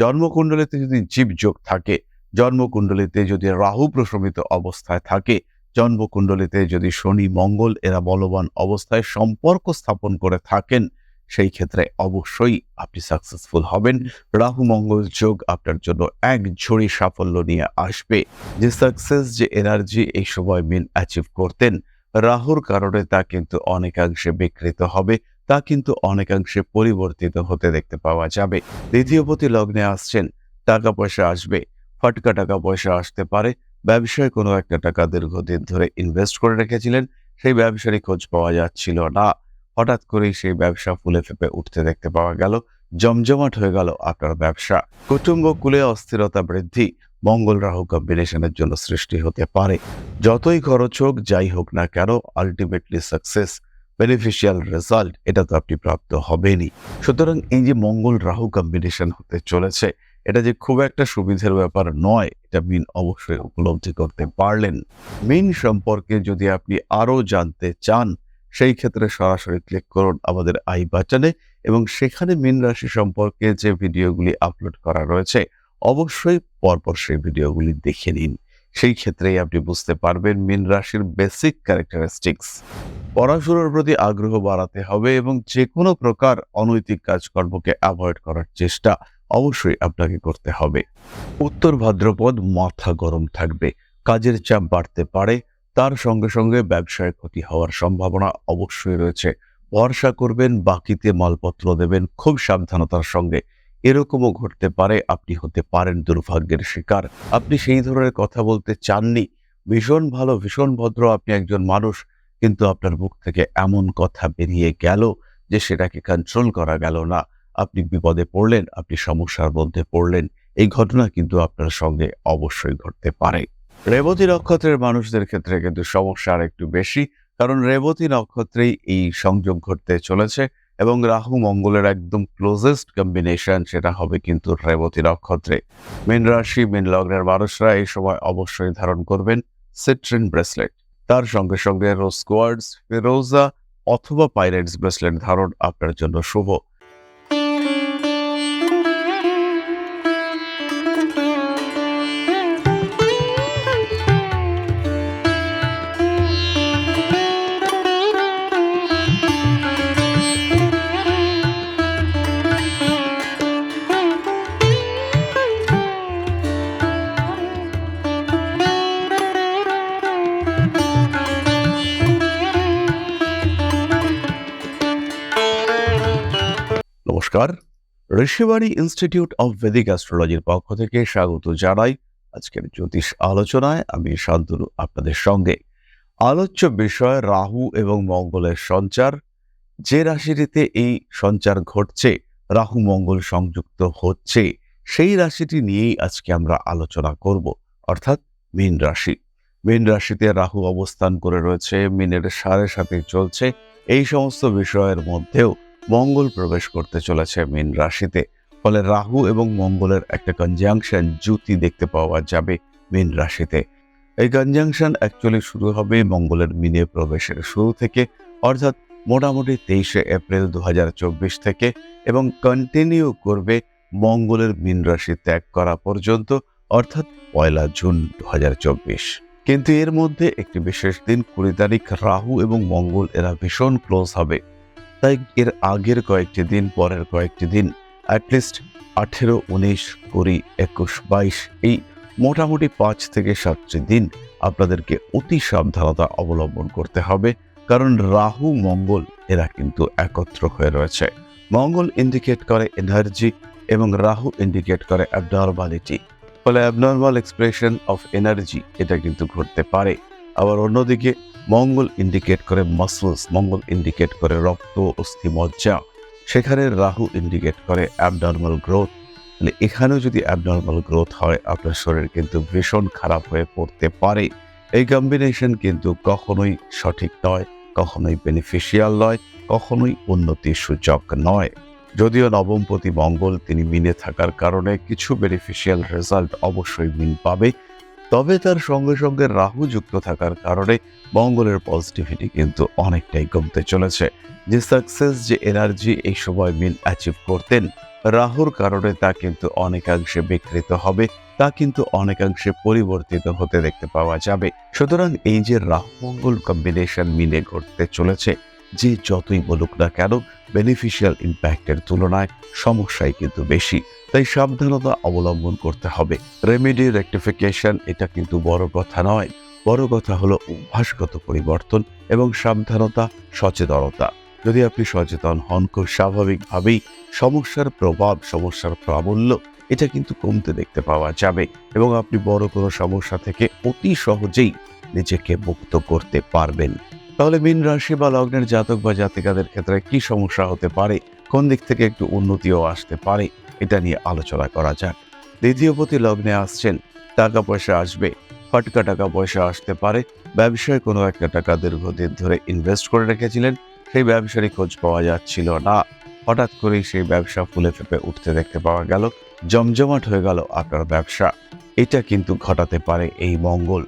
জন্মকুণ্ডলিতে যদি জীবযোগ থাকে, জন্মকুণ্ডলিতে যদি রাহু প্রশমিত অবস্থায় থাকে, জন্মকুণ্ডলিতে যদি শনি, মঙ্গল এরা বলবান অবস্থায় সম্পর্ক স্থাপন করে থাকেন, সেই ক্ষেত্রে অবশ্যই আপনি সাকসেসফুল হবেন। রাহু, মঙ্গল যোগ আপনার জন্য এক ঝড়ি সাফল্য নিয়ে আসবে। যে সাকসেস যে এনার্জি এই সময় মিন অ্যাচিভ করতেন, রাহুর কারণে তা কিন্তু অনেকাংশে বিকৃত হবে। তা কিন্তু অনেকাংশে পরিবর্তিত হতে দেখতে পাওয়া যাবে। দ্বিতীয়পতি লগ্নে আসছেন, টাকা পয়সা আসবে, ফটকা টাকা পয়সা আসতে পারে, ব্যবসায় কোনো একটা টাকা দীর্ঘদিন ধরে ইনভেস্ট করে রেখেছিলেন, সেই ব্যবসারই খোঁজ পাওয়া যাচ্ছিল না। হঠাৎ করেই সেই ব্যবসা ফুলে ফেপে উঠতে দেখতে পাওয়া গেল, জমজমাট হয়ে গেল আপনার ব্যবসা। কুটুম্ব কুলে অস্থিরতা বৃদ্ধি, মঙ্গল রাহু কম্বিনেশনের জন্য সৃষ্টি হতে পারে। যতই খরচ হোক, যাই হোক না কেন আলটিমেটলি সাকসেস বেনিফিশিয়াল রেজাল্ট এটা তো আপনি প্রাপ্ত হবেনই। সুতরাং এই যে মঙ্গল রাহু কম্বিনেশন হতে চলেছে, এটা যে খুব একটা সুবিধের ব্যাপার নয়, এটা মিন অবশ্যই উপলব্ধি করতে পারলেন। মিন সম্পর্কে যদি আপনি আরও জানতে চান, সেই ক্ষেত্রে সরাসরি ক্লিক করুন আমাদের আই বাটনে এবং সেখানে মিন রাশি সম্পর্কে যে ভিডিওগুলি আপলোড করা রয়েছে, অবশ্যই পরপর সেই ভিডিওগুলি দেখে নিন। সেই ক্ষেত্রেই আপনি বুঝতে পারবেন মিন রাশির বেসিক ক্যারেক্টারিস্টিক্স পড়াশুনোর প্রতি আগ্রহ বাড়াতে হবে এবং যে কোনো প্রকার অনৈতিক কাজকর্মকে অ্যাভয়েড করার চেষ্টা অবশ্যই আপনাকে করতে হবে। উত্তর ভাদ্রপদ মাথা গরম থাকবে, কাজের চাপ বাড়তে পারে, তার সঙ্গে সঙ্গে ব্যবসায় ক্ষতি হওয়ার সম্ভাবনা অবশ্যই রয়েছে। ভরসা করবেন, বাকিতে মালপত্র দেবেন, খুব সাবধানতার সঙ্গে এরকমও ঘটতে পারে, আপনি হতে পারেন দুর্ভাগ্যের শিকার। আপনি সেই ধরনের কথা বলতে চাননি। ভীষণ ভালো, ভীষণ ভদ্র আপনি একজন মানুষ, কিন্তু আপনার মুখ থেকে এমন কথা বেরিয়ে গেল যে সেটাকে কন্ট্রোল করা গেল না। আপনি বিপদে পড়লেন, আপনি সমস্যার মধ্যে পড়লেন, এই ঘটনা কিন্তু আপনার সঙ্গে অবশ্যই ঘটতে পারে। রেবতী নক্ষত্রের মানুষদের ক্ষেত্রে কিন্তু সমস্যা আর একটু বেশি, কারণ রেবতী নক্ষত্রেই এই সংযোগ ঘটতে চলেছে। এবং রাহু মঙ্গলের একদম ক্লোজেস্ট কম্বিনেশন সেটা হবে কিন্তু রেবতী নক্ষত্রে। মীন রাশি, মীন লগ্নের মানুষরা এই সময় অবশ্যই ধারণ করবেন সিট্রিন ব্রেসলেট তার সঙ্গে সঙ্গে রোজ ফেরোজা ফিরোজা অথবা পাইরেটস ব্রেসলেট ধারণ আপনার জন্য শুভ। ঋষিবাণী ইনস্টিটিউট অফ ভেদিক অ্যাস্ট্রোলজির পক্ষ থেকে স্বাগত জানাই। আজকের জ্যোতিষ আলোচনায় আমি শান্তনু আপনাদের সঙ্গে। আলোচ্য বিষয় রাহু এবং মঙ্গলের সঞ্চার। যে রাশিটিতে এই সঞ্চার ঘটছে, রাহু মঙ্গল সংযুক্ত হচ্ছে, সেই রাশিটি নিয়েই আজকে আমরা আলোচনা করব, অর্থাৎ মীন রাশি। মীন রাশিতে রাহু অবস্থান করে রয়েছে, মিনের সাড়ে সাথে চলছে, এই সমস্ত বিষয়ের মধ্যেও মঙ্গল প্রবেশ করতে চলেছে মীন রাশিতে। ফলে রাহু এবং মঙ্গলের একটা কনজাংশন জুতি দেখতে পাওয়া যাবে মীন রাশিতে। এই কনজাংশন অ্যাকচুয়ালি শুরু হবে মঙ্গলের মিনে প্রবেশের শুরু থেকে, অর্থাৎ মোটামুটি তেইশে এপ্রিল দু হাজার চব্বিশ থেকে এবং কন্টিনিউ করবে মঙ্গলের মীন রাশি ত্যাগ করা পর্যন্ত, অর্থাৎ পয়লা জুন দু হাজার চব্বিশ। কিন্তু এর মধ্যে একটি বিশেষ দিন কুড়ি তারিখ রাহু এবং মঙ্গল এরা ভীষণ ক্লোজ হবে। তাই এর আগের কয়েকটি দিন, পরের কয়েকটি দিন অ্যাটলিস্ট আঠেরো, উনিশ, কুড়ি, একুশ, বাইশ, এই মোটামুটি পাঁচ থেকে সাতটি দিন আপনাদেরকে অতি সাবধানতা অবলম্বন করতে হবে। কারণ রাহু, মঙ্গল এরা কিন্তু একত্র হয়ে রয়েছে। মঙ্গল ইন্ডিকেট করে এনার্জি এবং রাহু ইন্ডিকেট করে অ্যাবনর্মালিটি ফলে অ্যাবনর্মাল এক্সপ্রেশন অফ এনার্জি এটা কিন্তু ঘটতে পারে। আবার অন্যদিকে মঙ্গল ইন্ডিকেট করে মাসলস মঙ্গল ইন্ডিকেট করে রক্ত অস্থি মজ্জা সেখানে রাহু ইন্ডিকেট করে অ্যাবনর্মাল গ্রোথ তাহলে এখানেও যদি অ্যাবনর্মাল গ্রোথ হয়, আপনার শরীর কিন্তু ভীষণ খারাপ হয়ে পড়তে পারে। এই কম্বিনেশন কিন্তু কখনোই সঠিক নয়, কখনোই বেনিফিশিয়াল নয়, কখনোই উন্নতির সূচক নয়। যদিও নবমপতি মঙ্গল, তিনি মিনে থাকার কারণে কিছু বেনিফিশিয়াল রেজাল্ট অবশ্যই মিন পাবে। তবে তার সঙ্গে সঙ্গে রাহু যুক্ত থাকার কারণে মঙ্গলের পজিটিভিটি কিন্তু অনেকটাই কমতে চলেছে। যে সাকসেস যে এনার্জি এই সময় মিল অ্যাচিভ করতেন, রাহুর কারণে তা কিন্তু অনেকাংশে বিকৃত হবে, তা কিন্তু অনেকাংশে পরিবর্তিত হতে দেখতে পাওয়া যাবে। সুতরাং এই যে রাহু মঙ্গল কম্বিনেশন মিলে ঘটতে চলেছে, যে যতই বলুক না কেন বেনিফিশিয়াল ইম্প্যাক্টের তুলনায় সমস্যাই কিন্তু বেশি। তাই সাবধানতা অবলম্বন করতে হবে। রেমেডি রেক্টিফিকেশন এটা কিন্তু বড় কথা নয়। বড় কথা হলো অভ্যাসগত পরিবর্তন এবং সাবধানতা, সচেতনতা। যদি আপনি সচেতন হন, খুব স্বাভাবিকভাবেই সমস্যার প্রভাব, সমস্যার প্রাবল্য এটা কিন্তু কমতে দেখতে পাওয়া যাবে এবং আপনি বড় কোনো সমস্যা থেকে অতি সহজেই নিজেকে মুক্ত করতে পারবেন। তাহলে মীন রাশি বা লগ্নের জাতক বা জাতিকাদের ক্ষেত্রে কি সমস্যা হতে পারে? কোন দিক থেকে একটু উন্নতিও আসতে পারে, এটা নিয়ে আলোচনা করা যাক। দ্বিতীয় প্রতি লগ্নে আসছেন, টাকা পয়সা আসবে। ফটকা টাকা পয়সা আসতে পারে, ব্যবসায় কোনো একটা টাকা দীর্ঘদিন ধরে ইনভেস্ট করে রেখেছিলেন, সেই ব্যবসারই খোঁজ পাওয়া যাচ্ছিল না। হঠাৎ করেই সেই ব্যবসা ফুলে ফেপে উঠতে দেখতে পাওয়া গেল, জমজমাট হয়ে গেল আপনার ব্যবসা। এটা কিন্তু ঘটাতে পারে এই মঙ্গল।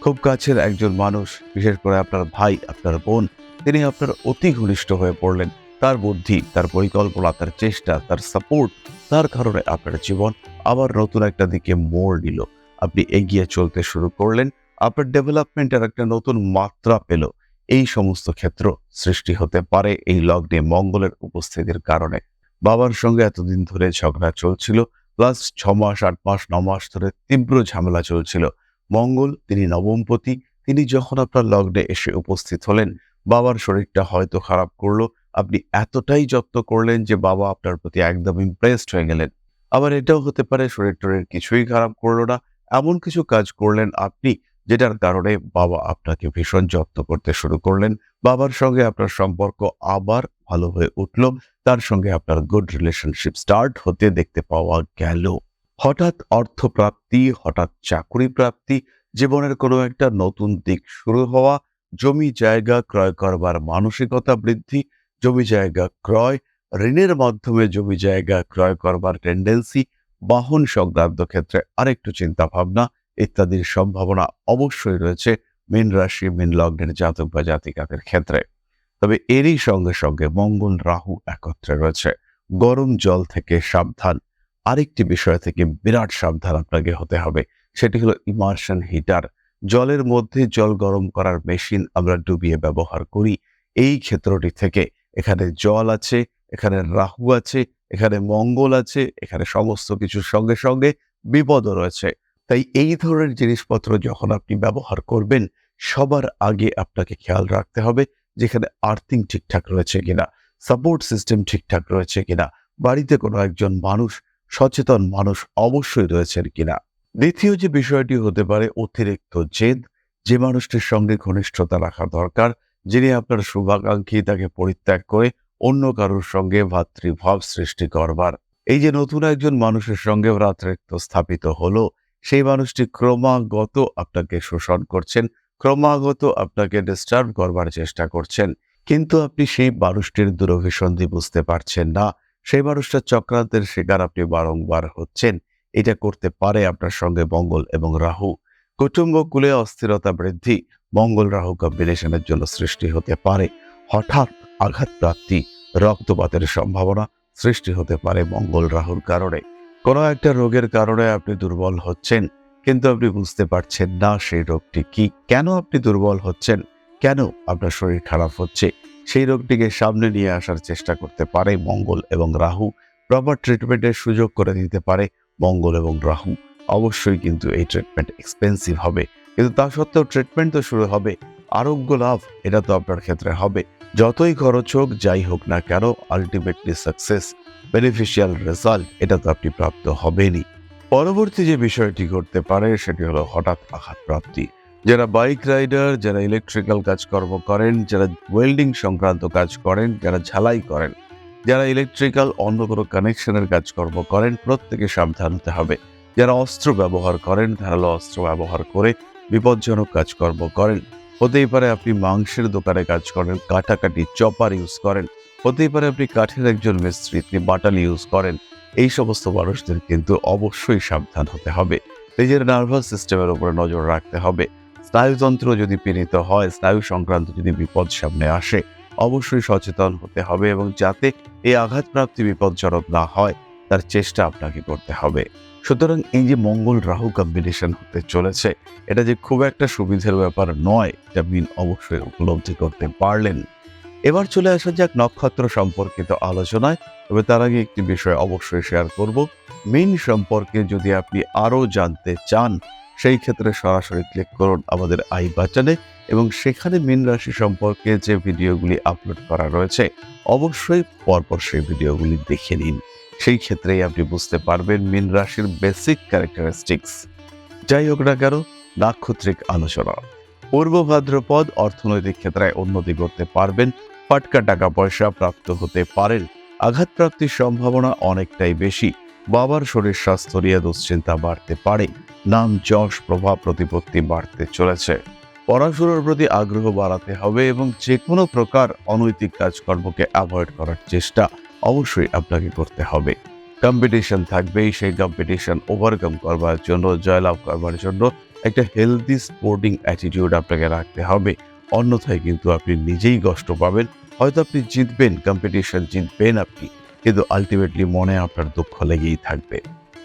খুব কাছের একজন মানুষ, বিশেষ করে আপনার ভাই, আপনার বোন, তিনি আপনার অতি ঘনিষ্ঠ হয়ে পড়লেন। তার বুদ্ধি, তার পরিকল্পনা, তার চেষ্টা, তার সাপোর্ট তার কারণে আপনার জীবন আবার নতুন একটা দিকে মোড় নিল। আপনি এগিয়ে চলতে শুরু করলেন, আপনার ডেভেলপমেন্টের একটা নতুন মাত্রা পেল। এই সমস্ত ক্ষেত্র সৃষ্টি হতে পারে এই লগ্নে মঙ্গলের উপস্থিতির কারণে। বাবার সঙ্গে এতদিন ধরে ঝগড়া চলছিল প্লাস ছ মাস আট মাস ন মাস ধরে তীব্র ঝামেলা চলছিল। মঙ্গল, তিনি নবমপতি, তিনি যখন আপনার লগ্নে এসে উপস্থিত হলেন, বাবার শরীরটা হয়তো খারাপ করল আপনি এতটাই যত্ন করলেন যে বাবা আপনার প্রতি একদম ইমপ্রেসড হয়ে গেলেন। আবার এটাও হতে পারে শরীর টরীর কিছুই খারাপ করল না। এমন কিছু কাজ করলেন আপনি যেটার কারণে বাবা আপনাকে ভীষণ যত্ন করতে শুরু করলেন। বাবার সঙ্গে আপনার সম্পর্ক আবার ভালো হয়ে উঠল। তার সঙ্গে আপনার গুড রিলেশনশিপ স্টার্ট হতে দেখতে পাওয়া গেল। হঠাৎ অর্থপ্রাপ্তি, হঠাৎ চাকরি প্রাপ্তি জীবনের কোনো একটা নতুন দিক শুরু হওয়া, জমি জায়গা ক্রয় করবার মানসিকতা বৃদ্ধি জমি জায়গা ক্রয়, ঋণের মাধ্যমে জমি জায়গা ক্রয় করবার টেন্ডেন্সি বাহন সংক্রান্ত ক্ষেত্রে আরেকটু চিন্তা ভাবনা ইত্যাদির সম্ভাবনা অবশ্যই রয়েছে মীন রাশি, মীন লগ্নের জাতক বা জাতিকাদের ক্ষেত্রে। তবে এরই সঙ্গে সঙ্গে মঙ্গল রাহু একত্রে রয়েছে। গরম জল থেকে সাবধান। আরেকটি বিষয় থেকে বিরাট সাবধান আপনাকে হতে হবে, সেটি হলো ইমার্শন হিটার জলের মধ্যে জল গরম করার মেশিন আমরা ডুবিয়ে ব্যবহার করি। এই ক্ষেত্রটি থেকে এখানে জল আছে, এখানে রাহু আছে, এখানে মঙ্গল আছে, এখানে সমস্ত কিছুর সঙ্গে সঙ্গে বিপদও রয়েছে। তাই এই ধরনের জিনিসপত্র যখন আপনি ব্যবহার করবেন, সবার আগে আপনাকে খেয়াল রাখতে হবে যেখানে আর্থিং ঠিকঠাক রয়েছে কিনা সাপোর্ট সিস্টেম ঠিকঠাক রয়েছে কিনা, বাড়িতে কোনো একজন মানুষ, সচেতন মানুষ অবশ্যই রয়েছেন কিনা। দ্বিতীয় যে বিষয়টি হতে পারে, অতিরিক্ত জেদ, যে মানুষটির সঙ্গে ঘনিষ্ঠতা রাখা দরকার যিনি আপনার শুভাকাঙ্ক্ষী তাকে পরিত্যাগ করে অন্য কারোর সঙ্গে ভাতৃভাব সৃষ্টি করবার। এই যে নতুন একজন মানুষের সঙ্গে ভ্রাতৃত্ব স্থাপিত হলো, সেই মানুষটি ক্রমাগত আপনাকে শোষণ করছেন, ক্রমাগত আপনাকে ডিস্টার্ব করবার চেষ্টা করছেন। কিন্তু আপনি সেই মানুষটির দুরভিসন্ধি বুঝতে পারছেন না। সেই মানুষটার চক্রান্তের শিকার আপনি বারংবার হচ্ছেন। এটা করতে পারে আপনার সঙ্গে মঙ্গল এবং রাহু। কুটুম্বকুলে অস্থিরতা বৃদ্ধি মঙ্গল রাহু কম্বিনেশনের জন্য সৃষ্টি হতে পারে হঠাৎ আঘাত প্রাপ্তি, রক্তপাতের সম্ভাবনা সৃষ্টি হতে পারে মঙ্গল রাহুর কারণে। কোনো একটা রোগের কারণে আপনি দুর্বল হচ্ছেন, কিন্তু আপনি বুঝতে পারছেন না সেই রোগটি কি। কেন আপনি দুর্বল হচ্ছেন? কেন আপনার শরীর খারাপ হচ্ছে? সেই রোগটিকে সামনে নিয়ে আসার চেষ্টা করতে পারে মঙ্গল এবং রাহু। প্রপার ট্রিটমেন্টের সুযোগ করে দিতে পারে মঙ্গল এবং রাহু। অবশ্যই কিন্তু এই ট্রিটমেন্ট এক্সপেন্সিভ হবে। কিন্তু তা সত্ত্বেও ট্রিটমেন্ট তো শুরু হবে। আরোগ্য লাভ, এটা তো আপনার ক্ষেত্রে হবে। যতই খরচ হোক, যাই হোক না কেন আলটিমেটলি সাকসেস বেনিফিশিয়াল রেজাল্ট এটা তো আপনি প্রাপ্ত হবেনই। পরবর্তী যে বিষয়টি ঘটতে পারে, সেটি হলো হঠাৎ আঘাত প্রাপ্তি। যারা বাইক রাইডার যারা ইলেকট্রিক্যাল কাজকর্ম করেন, যারা ওয়েল্ডিং সংক্রান্ত কাজ করেন, যারা ঝালাই করেন, যারা ইলেকট্রিক্যাল অন্য কোনো কানেকশনের কাজকর্ম করেন, প্রত্যেকে সাবধান হতে হবে। যারা অস্ত্র ব্যবহার করেন ধারালো অস্ত্র ব্যবহার করে বিপজ্জনক কাজকর্ম করেন। হতেই পারে আপনি মাংসের দোকানে কাজ করেন, কাটাকাটি, চপার ইউজ করেন। হতেই পারে আপনি কাঠের একজন মিস্ত্রি, আপনি বাটালি ইউজ করেন। এই সমস্ত মানুষদের কিন্তু অবশ্যই সাবধান হতে হবে। নিজের নার্ভাস সিস্টেমের উপরে নজর রাখতে হবে। স্নায়ুতন্ত্র যদি পীড়িত হয়, স্নায়ু সংক্রান্ত যদি বিপদ সামনে আসে, অবশ্যই সচেতন হতে হবে এবং যাতে এই আঘাতপ্রাপ্তি বিপজ্জনক না হয়, তার চেষ্টা আপনাকে করতে হবে। সুতরাং এই যে মঙ্গল রাহু কম্বিনেশন হতে চলেছে, এটা যে খুব একটা সুবিধের ব্যাপার নয়, যা মিন অবশ্যই উপলব্ধি করতে পারলেন। এবার চলে আসা যাক নক্ষত্র সম্পর্কিত আলোচনায়, তবে তার আগে একটি বিষয় অবশ্যই শেয়ার করব। মিন সম্পর্কে যদি আপনি আরও জানতে চান, সেই ক্ষেত্রে সরাসরি ক্লিক করুন আমাদের আই বাটনে এবং সেখানে মিন রাশি সম্পর্কে যে ভিডিওগুলি আপলোড করা রয়েছে, অবশ্যই পরপর সেই ভিডিওগুলি দেখে নিন। সেই ক্ষেত্রেই আপনি বুঝতে পারবেন মিন রাশির বেসিক ক্যারেক্টারিস্টিক্স যাই হোক না কেন, নাক্ষত্রিক আলোচনা। পূর্ব ভাদ্রপদ অর্থনৈতিক ক্ষেত্রে উন্নতি করতে পারবেন পাটকা টাকা পয়সা প্রাপ্ত হতে পারেন, আঘাতপ্রাপ্তির সম্ভাবনা অনেকটাই বেশি, বাবার শরীর স্বাস্থ্য নিয়ে দুশ্চিন্তা বাড়তে পারে, নাম যশ প্রভাব প্রতিপত্তি বাড়তে চলেছে। পড়াশোনার প্রতি আগ্রহ বাড়াতে হবে এবং যে কোনো প্রকার অনৈতিক কাজকর্মকে অ্যাভয়েড করার চেষ্টা অবশ্যই আপনাকে করতে হবে। কম্পিটিশন থাকবেই, সেই কম্পিটিশন ওভারকাম করবার জন্য, জয়লাভ করবার জন্য একটা হেলদি স্পোর্টিং অ্যাটিটিউড আপনাকে রাখতে হবে। অন্যথায় কিন্তু আপনি নিজেই কষ্ট পাবেন, হয়তো আপনি জিতবেন কম্পিটিশন জিতবেন আপনি, কিন্তু আলটিমেটলি মনে আপনার দুঃখ লেগেই থাকবে।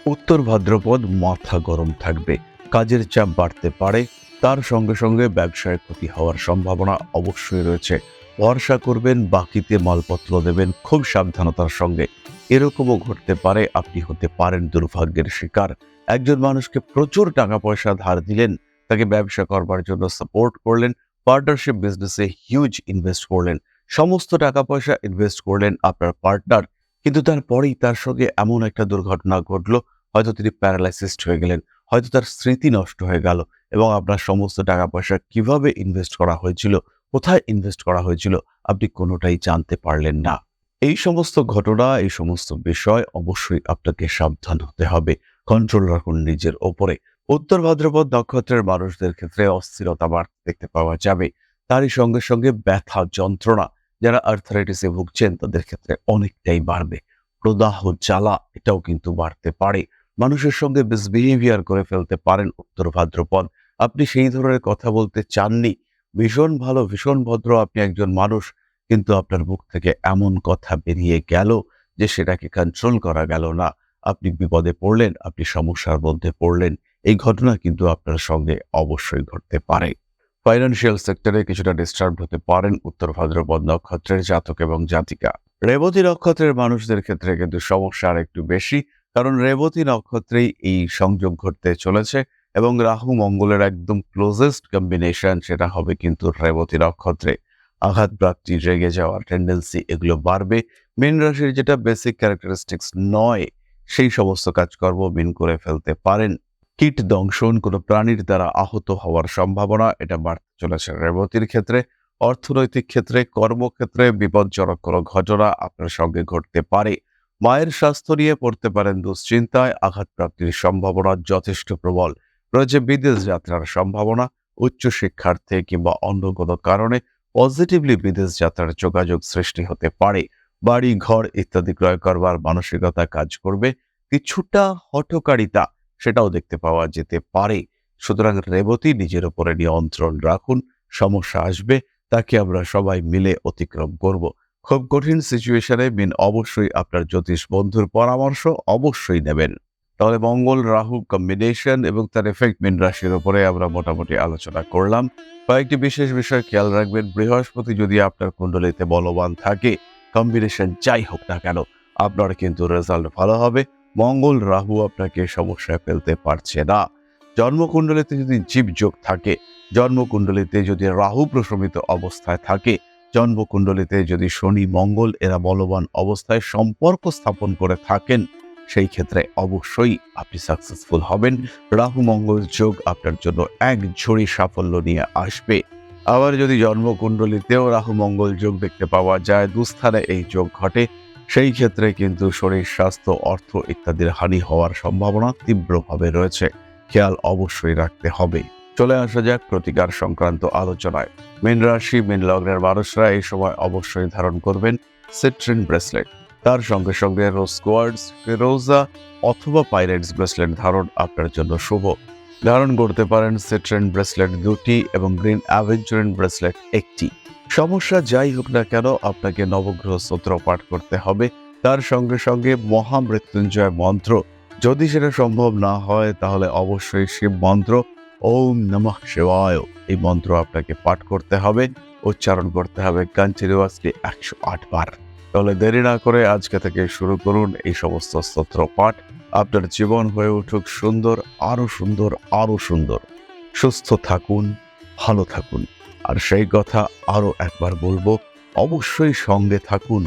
উত্তর ভাদ্রপদ মাথা গরম থাকবে, কাজের চাপ বাড়তে পারে, তার সঙ্গে সঙ্গে ব্যবসায় ক্ষতি হওয়ার সম্ভাবনা অবশ্যই রয়েছে। ভরসা করবেন, বাকিতে মালপত্র দেবেন, খুব সাবধানতার সঙ্গে। এরকমও ঘটতে পারে, আপনি হতে পারেন দুর্ভাগ্যের শিকার। একজন মানুষকে প্রচুর টাকা পয়সা ধার দিলেন, তাকে ব্যবসা করবার জন্য সাপোর্ট করলেন পার্টনারশিপ বিজনেসে হিউজ ইনভেস্ট করলেন। সমস্ত টাকা পয়সা ইনভেস্ট করলেন আপনার পার্টনার কিন্তু তারপরেই তার সঙ্গে এমন একটা দুর্ঘটনা ঘটলো, হয়তো তিনি প্যারালাইসিসড হয়ে গেলেন, হয়তো তার স্মৃতি নষ্ট হয়ে গেল, এবং আপনার সমস্ত টাকা পয়সা কীভাবে ইনভেস্ট করা হয়েছিল কোথায় ইনভেস্ট করা হয়েছিল আপনি কোনোটাই জানতে পারলেন না। এই সমস্ত ঘটনা, এই সমস্ত বিষয় অবশ্যই আপনাকে সাবধান হতে হবে। কন্ট্রোল রাখুন নিজের ওপরে। উত্তর ভাদ্রপদ নক্ষত্রের মানুষদের ক্ষেত্রে অস্থিরতা বাড়তে দেখতে পাওয়া যাবে। তারই সঙ্গে সঙ্গে ব্যথা, যন্ত্রণা, যারা আর্থারাইটিসে ভুগছেন তাদের ক্ষেত্রে অনেকটাই বাড়বে। প্রদাহ, জ্বালা, এটাও কিন্তু বাড়তে পারে। মানুষের সঙ্গে মিসবিহেভিয়ার করে ফেলতে পারেন উত্তর ভাদ্রপদ। আপনি সেই ধরনের কথা বলতে চাননি ভীষণ ভালো, ভীষণ ভদ্র আপনি একজন মানুষ, কিন্তু আপনার মুখ থেকে এমন কথা বেরিয়ে গেল যে সেটাকে কন্ট্রোল করা গেল না। আপনি বিপদে পড়লেন, আপনি সমস্যার মধ্যে পড়লেন, এই ঘটনা কিন্তু আপনার সঙ্গে অবশ্যই ঘটতে পারে। ফাইন্যান্সিয়াল সেক্টরে কিছুটা ডিস্টার্ব হতে পারেন উত্তর ভাদ্রপদ নক্ষত্রের জাতক এবং জাতিকা। রেবতী নক্ষত্রের মানুষদের ক্ষেত্রে কিন্তু সমস্যা আর একটু বেশি, কারণ রেবতী নক্ষত্রেই এই সংযোগ ঘটতে চলেছে। এবং রাহু মঙ্গলের একদম ক্লোজেস্ট কম্বিনেশন সেটা হবে কিন্তু রেবতী নক্ষত্রে। আঘাতপ্রাপ্তি রেগে যাওয়ার টেন্ডেন্সি এগুলো বাড়বে। মীন রাশির যেটা বেসিক ক্যারেক্টারিস্টিক্স নয়, সেই সমস্ত কাজকর্ম মিন করে ফেলতে পারেন। কীট দংশন কোনো প্রাণীর দ্বারা আহত হওয়ার সম্ভাবনা, এটা বাড়তে চলেছে রেবতীর ক্ষেত্রে। অর্থনৈতিক ক্ষেত্রে, কর্মক্ষেত্রে বিপজ্জনক কোনো ঘটনা আপনার সঙ্গে ঘটতে পারে। মায়ের স্বাস্থ্য নিয়ে পড়তে পারেন দুশ্চিন্তায় আঘাতপ্রাপ্তির সম্ভাবনা যথেষ্ট প্রবল। রয়েছে বিদেশ যাত্রার সম্ভাবনা, উচ্চ শিক্ষার্থে কিংবা অন্য কোনো কারণে পজিটিভলি বিদেশ যাত্রার যোগাযোগ সৃষ্টি হতে পারে। বাড়ি, ঘর ইত্যাদি ক্রয় করবার মানসিকতা কাজ করবে। কিছুটা হঠকারিতা সেটাও দেখতে পাওয়া যেতে পারে। সুতরাং রেবতী নিজের উপরে নিয়ন্ত্রণ রাখুন, সমস্যা আসবে, তাকে আমরা সবাই মিলে অতিক্রম করব। খুব কঠিন সিচুয়েশনে মিন অবশ্যই আপনার জ্যোতিষ বন্ধুর পরামর্শ অবশ্যই নেবেন। তাহলে মঙ্গল, রাহু কম্বিনেশন এবং তার এফেক্ট মিন রাশির উপরে আমরা মোটামুটি আলোচনা করলাম। কয়েকটি বিশেষ বিষয় খেয়াল রাখবেন। বৃহস্পতি যদি আপনার কুণ্ডলিতে বলবান থাকে কম্বিনেশন যাই হোক না কেন, আপনার কিন্তু রেজাল্ট ভালো হবে। মঙ্গল, রাহু আপনাকে সমস্যায় ফেলতে পারছে না। জন্মকুণ্ডলিতে যদি জীবযোগ থাকে, জন্মকুণ্ডলিতে যদি রাহু প্রশমিত অবস্থায় থাকে, জন্মকুণ্ডলিতে যদি শনি, মঙ্গল এরা বলবান অবস্থায় সম্পর্ক স্থাপন করে থাকেন সেই ক্ষেত্রে অবশ্যই আপনি সাকসেসফুল হবেন। রাহু, মঙ্গল, যোগ আপনার জন্য এক ঝড়ি সাফল্য নিয়ে আসবে। আবার যদি জন্মকুণ্ডলিতেও রাহু, মঙ্গল, যোগ দেখতে পাওয়া যায়, দুস্থানে এই যোগ ঘটে, সেই ক্ষেত্রে কিন্তু শরীর, স্বাস্থ্য, অর্থ ইত্যাদির হানি হওয়ার সম্ভাবনা তীব্রভাবে রয়েছে। খেয়াল অবশ্যই রাখতে হবে। চলে আসা যাক প্রতিকার সংক্রান্ত আলোচনায়। মীন রাশি, মীন লগ্নের মানুষরা এই সময় অবশ্যই ধারণ করবেন সিট্রিন ব্রেসলেট। তার সঙ্গে সঙ্গে রোজ কোয়ার্ডস ফিরোজা অথবা পাইরেটস ব্রেসলেট ধারণ আপনার জন্য শুভ। ধারণ করতে পারেন সিট্রেন ব্রেসলেট দুটি এবং গ্রিন অ্যাভেঞ্চুরিন ব্রেসলেট একটি। সমস্যা যাই হোক না কেন, আপনাকে নবগ্রহ স্তোত্র পাঠ করতে হবে। তার সঙ্গে সঙ্গে মহামৃত্যুঞ্জয় মন্ত্র। যদি সেটা সম্ভব না হয়, তাহলে অবশ্যই শিব মন্ত্র। ওম নমঃ শিবায়। এই মন্ত্র আপনাকে পাঠ করতে হবে। উচ্চারণ করতে হবে কন্টিনিউয়াসলি একশো আট বার। তাহলে দেরি না করে আজকে থেকে শুরু করুন এই সমস্ত স্তোত্র পাঠ। আপনার জীবন হয়ে উঠুক সুন্দর, আরও সুন্দর আরও সুন্দর। সুস্থ থাকুন, ভালো থাকুন। আর সেই কথা আরও একবার বলব, অবশ্যই সঙ্গে থাকুন।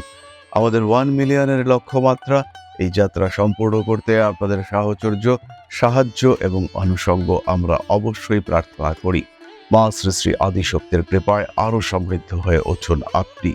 আমাদের ওয়ান মিলিয়নের লক্ষ্যমাত্রা, এই যাত্রা সম্পূর্ণ করতে আপনাদের সাহচর্য, সাহায্য এবং অনুষঙ্গ আমরা অবশ্যই প্রার্থনা করি। মা শ্রী শ্রী আদিশক্তির কৃপায় আরও সমৃদ্ধ হয়ে উঠুন আপনি।